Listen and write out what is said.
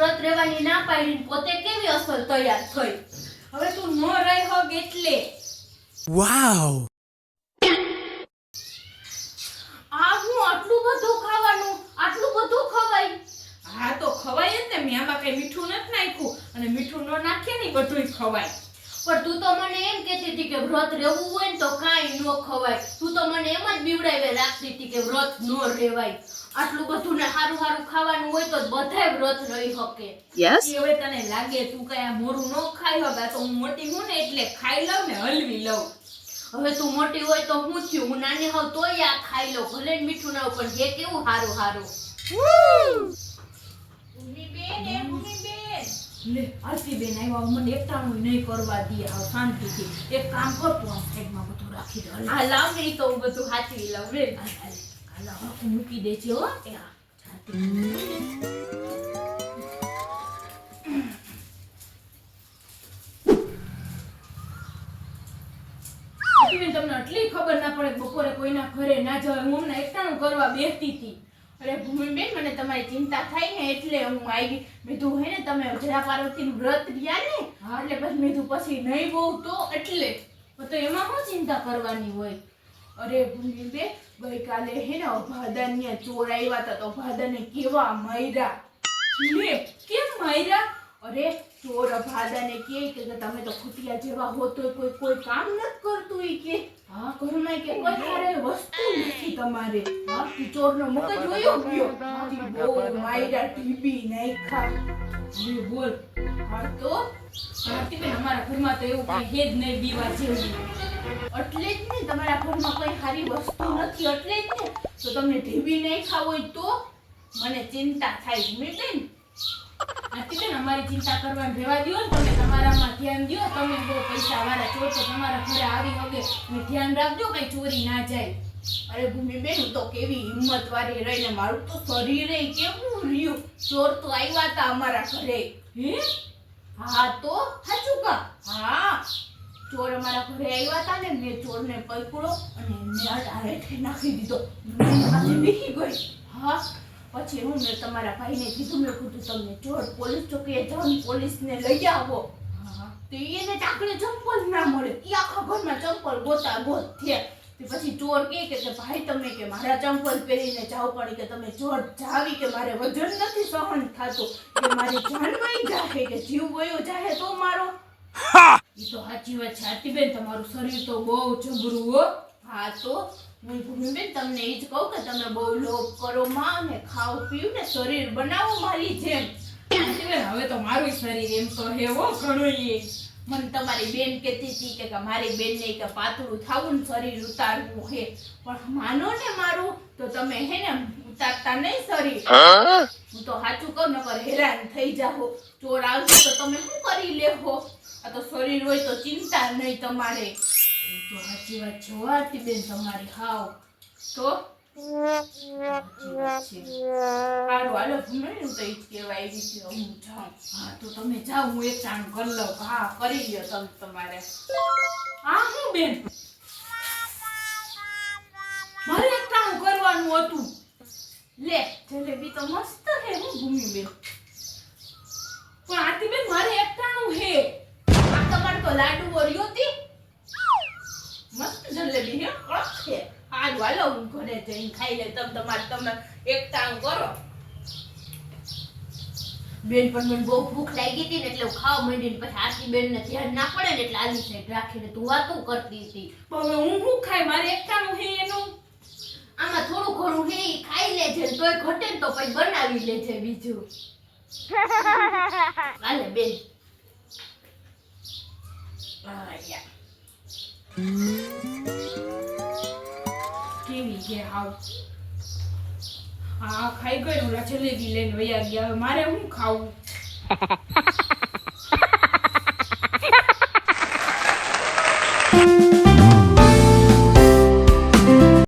વ્રત રહેવાની ના પાડી પોતે કેવી અસલ તૈયાર થઈ? હવે તું ન રહી હોગ એટલે. વાવ. આ હું આટલું બધું ખાવાનું આટલું બધું ખવાય? હા તો ખવાય જ ને મેં આમાં કઈ મીઠું નથી નાખ્યું. અને મીઠું ન નાખીએ ને બધું ખવાય. પણ તું તો મને એમ કહેતી હતી કે વ્રત રહેવું હોય ને તો કાંઈ ન ખવાય. તું તો મને એમ જ બીવડાવે રાખતી હતી કે વ્રત ન રહેવાય. આટલું બધું સારું સારું ખાવાનું હોય તો બધાય વ્રત રહી શકે. યસ હવે તને લાગે તું કઈ આ મોરું ન ખાઈ હોગ તો હું મોટી હું ને એટલે ખાઈ લઉં ને હલવી લઉં. હવે તું મોટી હોય તો હું થયું? હું નાની હોઉં તોય આ ખાઈ લઉં ભલે મીઠું ના પણ જે કેવું આવ્યા મને એકટાણું નહીં કરવા દે આવ શાંતિથી. એક કામ કર તું આમ સાઈડમાં બધું રાખી દે આ લાવ ને તો હું બધું હાચવી લઉં રે મૂકી દેજે હો. આરતીબેન, તમને આટલી ખબર ના પડે બપોરે કોઈના ઘરે ના જવાય. હું હમણાં એકટાણું કરવા બેસતી હતી. અરે ભૂમિબેન મને તમારી ચિંતા થાય ને એટલે હું આવી. મેં કીધું હે ને તમે જરા પાર્વતીનું વ્રત રહ્યા ને? એટલે પછી મેં પછી નહીં બહુ તો એટલે. તો એમાં શું ચિંતા કરવાની હોય? અરે ભૂમિબેન ગઈકાલે હે ને અભાદાન્ય ચોર આવ્યા હતા તો અભાદાને કેવા માર્યા લે કેમ માર્યા અરે ચોર અભાદાને કહે કે કે તમે તો ખુટિયા જેવા હો તો કોઈ કોઈ કામ નથી કરતું ઈ કે. હા ઘરમાં કે કોઈ તારે વસ્તુ નથી તમારે. હા ચોરનો મગજ જોયો? ગયો બહુ માર્યા ટીબી નાખ્યા. હવે બોલ. હા તો? આરતીબેન અમારા ઘરમાં તો એવું કઈ હેજ જ નહીં બીવા જેવું. એટલે જ ને તમારા ઘરમાં કોઈ સારી વસ્તુ નથી, એટલે જ ને. તો તમને ઢીબી નહીં ખાવ હોય તો મને ચિંતા થાય ભૂમિબેન ને અમારી ચિંતા કરવાની રહેવા દો તમે તમારામાં ધ્યાન દો તમે બહુ પૈસા વાળા છો તો તમારા ઘરે આવી વગે ધ્યાન રાખજો કઈ ચોરી ના જાય. અરે ભૂમિબેન હું તો કેવી હિંમત વાળી રહીને મારું તો શરીરે કેવું રહ્યું? ચોર તો આવ્યા હતા અમારા ઘરે. હે? હા તો? સાચું કા? હા. ચોર અમારા ઘરે આવ્યા હતા ને મેં ચોરને પકડો અને મેં આ હેઠે નાખી દીધો. પાસે બેસી ગઈ. હા, પછી હું મેં તમારા ભાઈને કીધું, મેં કીધું, તમને ચોર પોલીસ ચોકીએ જાઓ પોલીસને લઈ આવો. તો એને ચાકડે ચંપલ ના મળે. એ આખા ઘરમાં ચંપલ ગોતા ગોત થયા. પછી ચોર કે કે ભાઈ, તમે કે મારા ચંપલ પહેરીને જાઓ, પણ કે તમે ચોર જાવી કે મારે વજન નથી સહન થતું. કે મારી જાન વહી જાહે કે જીવ વયો જાહે તો મારો. ઈ તો સાચી વાત છે. આરતીબેન તમારું શરીર તો બહુ જબરું હો. હા તો હું ભૂમિબેન તમને ઈ જ કહું કે તમે બહુ લોભ કરો માં ને ખાવ પીવું ને શરીર બનાવો મારી જેમ. આરતીબેન હવે તો મારું શરીર એમ તો હે ઘણું ઈ. મને તમારી બેન કહેતી હતી કે કે મારી બેનને કે પાતળું થાવું ને શરીર ઉતારવું હે. પણ માનો ને મારું તો તમે હે ને ઉતારતા નહીં શરીર. હું? તો સાચું કહું નકર હેરાન થઈ જાઓ. ચોર આવશે તો તમે શું કરી લેહો? આ તો શરીર હોય તો ચિંતા નહીં તમારે. તો સાચી વાત છે વાતી બેન તમારી, હાવ. તો? છે. હું છે જાઉં તો તમે જાઓ, હું એક ટાણું કરી હા, કરી લ્યો તમે તમારે. હા, હું બેન? મારે એક ટાણું કરવાનું હતું. લે, જલેબી તો મસ્ત હે હું ભૂમિ બેન પણ આરતી બેન મારે એકટાણું હે આ તમારે તો લાડુ ઓરિયો હતી મસ્ત જલેબી હે કડક છે ઘરે જઈને ખાઈ લે. તમે તમારે તમે એકટાણું કરો. બેન પણ મને બહુ ભૂખ લાગી હતી ને એટલે હું ખાવા માંડી પછી આરતી બેન ને ધ્યાન ના પડે ને એટલે આલી સાઈડ રાખીને તું વાતું કરતી હતી. હવે હું શું ખાય મારે એકટાનું હે એનું. આમાં થોડું ઘણું હે ખાઈ લેજે ને તોય ઘટે ને તો પછી બનાવી લેજે બીજું. હાલે બેન. આયા. કેવી છે હાવ હા ખાઈ ગયું જલેબી લઈને વયા ગયા હવે મારે શું ખાવું?